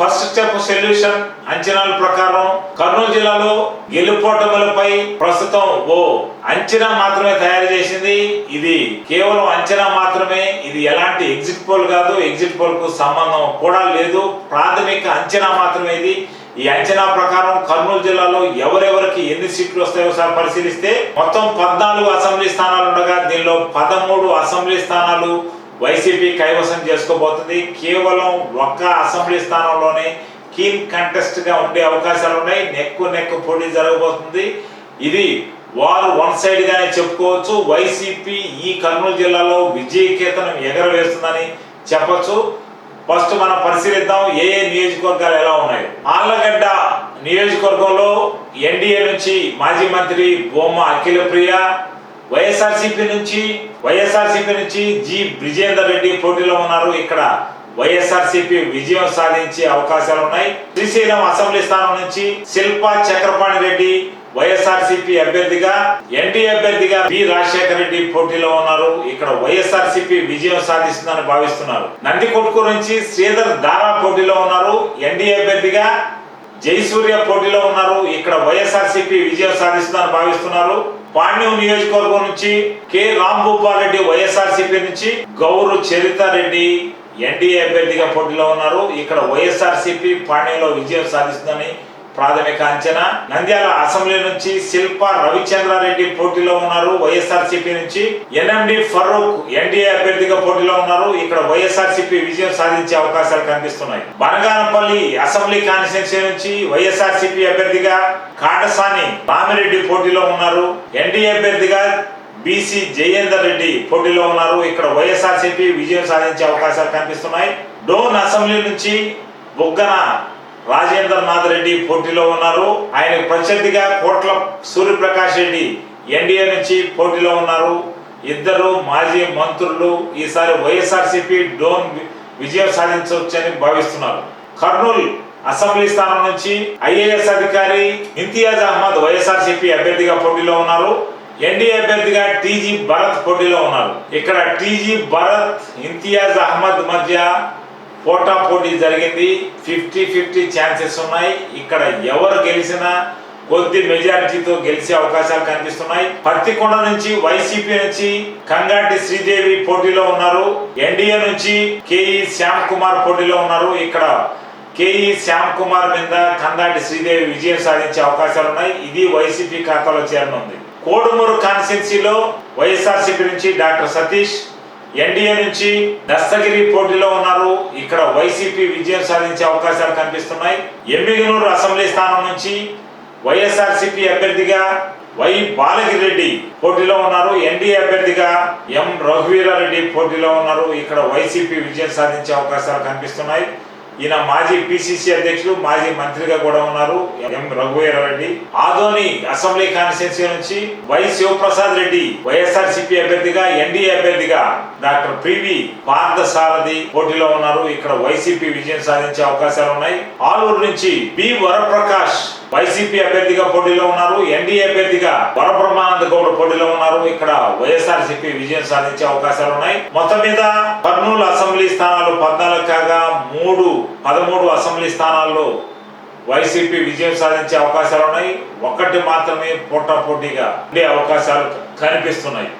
First step solution అంచనాల ప్రకారం కర్నూలు జిల్లాలో గెలుపోటములపై ప్రస్తుతం ఓ అంచనా మాత్రమే తయారు చేసింది. ఇది కేవలం అంచనా మాత్రమే. ఇది ఎలాంటి ఎగ్జిట్ పోల్ కాదు. ఎగ్జిట్ పోల్కు సంబంధం కూడా లేదు. ప్రాథమిక అంచనా మాత్రమే ఇది. ఈ అంచనా ప్రకారం కర్నూలు జిల్లాలో ఎవరెవరికి ఎన్ని సీట్లు వస్తాయో సార్ పరిశీలిస్తే మొత్తం పద్నాలుగు అసెంబ్లీ స్థానాలు ఉండగా దీనిలో పదమూడు అసెంబ్లీ స్థానాలు వైసీపీ కైవసం చేసుకోబోతుంది. కేవలం ఒక్క అసెంబ్లీ స్థానంలోనే కీన్ కంటెస్ట్గా ఉండే అవకాశాలు ఉన్నాయి. నెక్కు నెక్కు పోటీ జరగబోతుంది. ఇది వారు వన్ సైడ్ గానే చెప్పుకోవచ్చు. వైసీపీ ఈ కర్నూలు జిల్లాలో విజయకేతనం ఎగరవేస్తుందని చెప్పచ్చు. ఫస్ట్ మనం పరిశీలిద్దాం ఏ ఏ నియోజకవర్గాలు ఎలా ఉన్నాయి. ఆళ్ళగడ్డ నియోజకవర్గంలో ఎన్డీఏ నుంచి మాజీ మంత్రి బొమ్మ అఖిలప్రియ వైఎస్ఆర్సీపీ నుంచి వైఎస్ఆర్సీపీ నుంచి జి బ్రిజేందర్ రెడ్డి పోటీలో ఉన్నారు. ఇక్కడ వైఎస్ఆర్సీపీ విజయం సాధించే అవకాశాలు ఉన్నాయి. శ్రీశైలం అసెంబ్లీ స్థానం నుంచి శిల్పా చక్రపాణి రెడ్డి వైఎస్ఆర్సీపీ అభ్యర్థిగా ఎన్డీ అభ్యర్థిగా బి రాజశేఖర రెడ్డి పోటీలో ఉన్నారు. ఇక్కడ వైఎస్ఆర్సీపీ విజయం సాధిస్తుందని భావిస్తున్నారు. నందికొట్కూరు నుంచి శ్రీధర్ దారా పోటీలో ఉన్నారు. ఎన్డీ అభ్యర్థిగా జయసూర్య పోటీలో ఉన్నారు. ఇక్కడ వైఎస్ఆర్సీపీ విజయం సాధిస్తుందని భావిస్తున్నారు. పాండ్యం నియోజకవర్గం నుంచి కె. రాంభూపాల్ రెడ్డి వైఎస్ఆర్సీపీ నుంచి గౌరు చరిత రెడ్డి ఎన్డీఏ అభ్యర్థిగా పోటీలో ఉన్నారు. ఇక్కడ వైఎస్ఆర్సీపీ పాండ్యంలో విజయం సాధిస్తుందని ప్రాథమిక అంచనా నంద్యాల అసెంబ్లీ నుంచి శిల్ప రవిచంద్రారెడ్డి పోటీలో ఉన్నారు. వైఎస్ఆర్సీపీ నుంచి ఎన్ఎండి ఫరూక్ ఎన్డీఏ అభ్యర్థిగా పోటీలో ఉన్నారు. ఇక్కడ వైఎస్ఆర్సీపీ విజయం సాధించే అవకాశాలు కనిపిస్తున్నాయి. బనగానపల్లి అసెంబ్లీ కాన్స్టిట్యున్సీ నుంచి వైఎస్ఆర్సీపీ అభ్యర్థిగా కాటసాని రామిరెడ్డి పోటీలో ఉన్నారు. ఎన్డీఏ అభ్యర్థిగా బీసీ జయేందర్ రెడ్డి పోటీలో ఉన్నారు. ఇక్కడ వైఎస్ఆర్సీపీ విజయం సాధించే అవకాశాలు కనిపిస్తున్నాయి. డోన్ అసెంబ్లీ నుంచి బుగ్గన రాజేంద్రనాథ్ రెడ్డి పోటీలో ఉన్నారు. ఆయన ప్రత్యర్థిగా కోట్ల సూర్యప్రకాష్ రెడ్డి ఎన్డీఏ నుంచి పోటీలో ఉన్నారు. ఇద్దరు మాజీ మంత్రులు ఈసారి వైఎస్ఆర్సీపీ డోన్ విజయం సాధించవచ్చని భావిస్తున్నారు. కర్నూలు అసెంబ్లీ స్థానం నుంచి ఐఏఎస్ అధికారి ఇంతియాజ్ అహ్మద్ వైఎస్ఆర్సీపీ అభ్యర్థిగా పోటీలో ఉన్నారు. ఎన్డీఏ అభ్యర్థిగా టీజీ భరత్ పోటీలో ఉన్నారు. ఇక్కడ టీజీ భరత్ ఇంతియాజ్ అహ్మద్ మధ్య పోటా పోటీ జరిగింది. ఫిఫ్టీ ఫిఫ్టీ ఛాన్సెస్ ఉన్నాయి. ఇక్కడ ఎవరు గెలిచినా కొద్ది మెజారిటీతో గెలిచే అవకాశాలు కనిపిస్తున్నాయి. పత్తికొండ నుంచి వైసీపీ నుంచి కంగాటి శ్రీదేవి పోటీలో ఉన్నారు. ఎన్డీఏ నుంచి కేఈ శ్యామ్ కుమార్ పోటీలో ఉన్నారు. ఇక్కడ కేఈ శ్యామ్ కుమార్ మీద కందాటి శ్రీదేవి విజయం సాధించే అవకాశాలు ఉన్నాయి. ఇది వైసీపీ ఖాతాలో చేరనుంది. కోడుమూరు కాన్స్టిట్యున్సీలో వైఎస్ఆర్సీపీ నుంచి డాక్టర్ సతీష్ ఎన్డీఏ నుంచి దస్తగిరి పోటీలో ఉన్నారు. ఇక్కడ వైసీపీ విజయం సాధించే అవకాశాలు కనిపిస్తున్నాయి. ఎమ్మిగనూరు అసెంబ్లీ స్థానం నుంచి వైఎస్ఆర్సీపీ అభ్యర్థిగా వై బాలగిరెడ్డి పోటీలో ఉన్నారు. ఎన్డీఏ అభ్యర్థిగా ఎం రఘువీరారెడ్డి పోటీలో ఉన్నారు. ఇక్కడ వైసీపీ విజయం సాధించే అవకాశాలు కనిపిస్తున్నాయి. ఈయన మాజీ పిసిసి అధ్యక్షులు మాజీ మంత్రిగా కూడా ఉన్నారు. M. Raghuveerareddy. Adoni assembly constituency నుంచి Y. Sivaprasad Reddy YSR CP అభ్యర్థిగా ఎన్డీఏ అభ్యర్థిగా డాక్టర్ పివి పార్థసారథి పోటీలో ఉన్నారు. ఇక్కడ వైసీపీ విజయం సాధించే అవకాశాలు ఉన్నాయి. ఆలూరు నుంచి బి. వరప్రకాష్. వైసీపీ అభ్యర్థిగా పోటీలో ఉన్నారు ఎన్డీఏ అభ్యర్థిగా వరబ్రహ్మానంద గౌడ్ పోటీలో ఉన్నారు. ఇక్కడ వైఎస్ఆర్సీపీ విజయం సాధించే అవకాశాలు ఉన్నాయి. మొత్తం మీద కర్నూలు అసెంబ్లీ స్థానాలు పద్నాలుగు కాగా మూడు పదమూడు అసెంబ్లీ స్థానాల్లో వైసీపీ విజయం సాధించే అవకాశాలు ఉన్నాయి. ఒక్కటి మాత్రమే పోటా పోటీగా ఉండే అవకాశాలు కనిపిస్తున్నాయి.